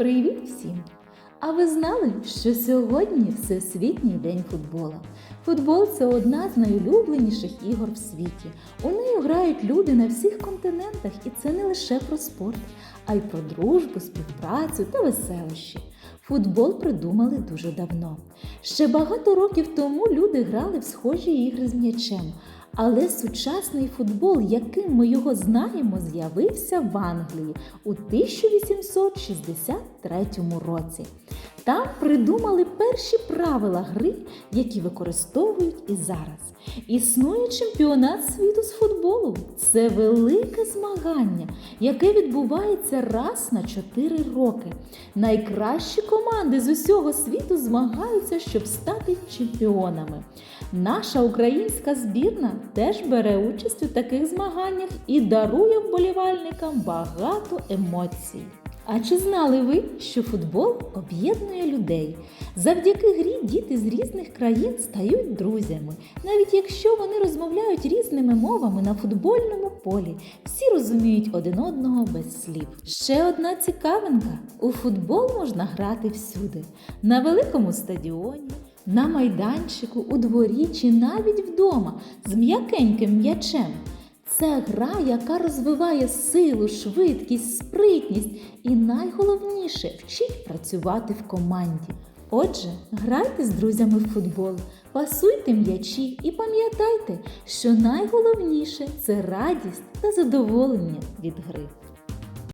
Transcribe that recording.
Привіт всім! А ви знали, що сьогодні Всесвітній день футбола? Футбол це одна з найулюбленіших ігор в світі. У неї грають люди на всіх континентах, і це не лише про спорт, а й про дружбу, співпрацю та веселощі. Футбол придумали дуже давно. Ще багато років тому люди грали в схожі ігри з м'ячем. Але сучасний футбол, яким ми його знаємо, з'явився в Англії у 1863 році. Там придумали перші правила гри, які використовують і зараз. Існує чемпіонат світу з футболу. Це велике змагання, яке відбувається раз на 4 роки. Найкращі команди з усього світу змагаються, щоб стати чемпіонами. Наша українська збірна теж бере участь у таких змаганнях і дарує вболівальникам багато емоцій. А чи знали ви, що футбол об'єднує людей? Завдяки грі діти з різних країн стають друзями, навіть якщо вони розмовляють різними мовами на футбольному полі, всі розуміють один одного без слів. Ще одна цікавинка: у футбол можна грати всюди, на великому стадіоні. На майданчику, у дворі чи навіть вдома з м'якеньким м'ячем. Це гра, яка розвиває силу, швидкість, спритність і найголовніше вчить працювати в команді. Отже, грайте з друзями в футбол, пасуйте м'ячі і пам'ятайте, що найголовніше це радість та задоволення від гри.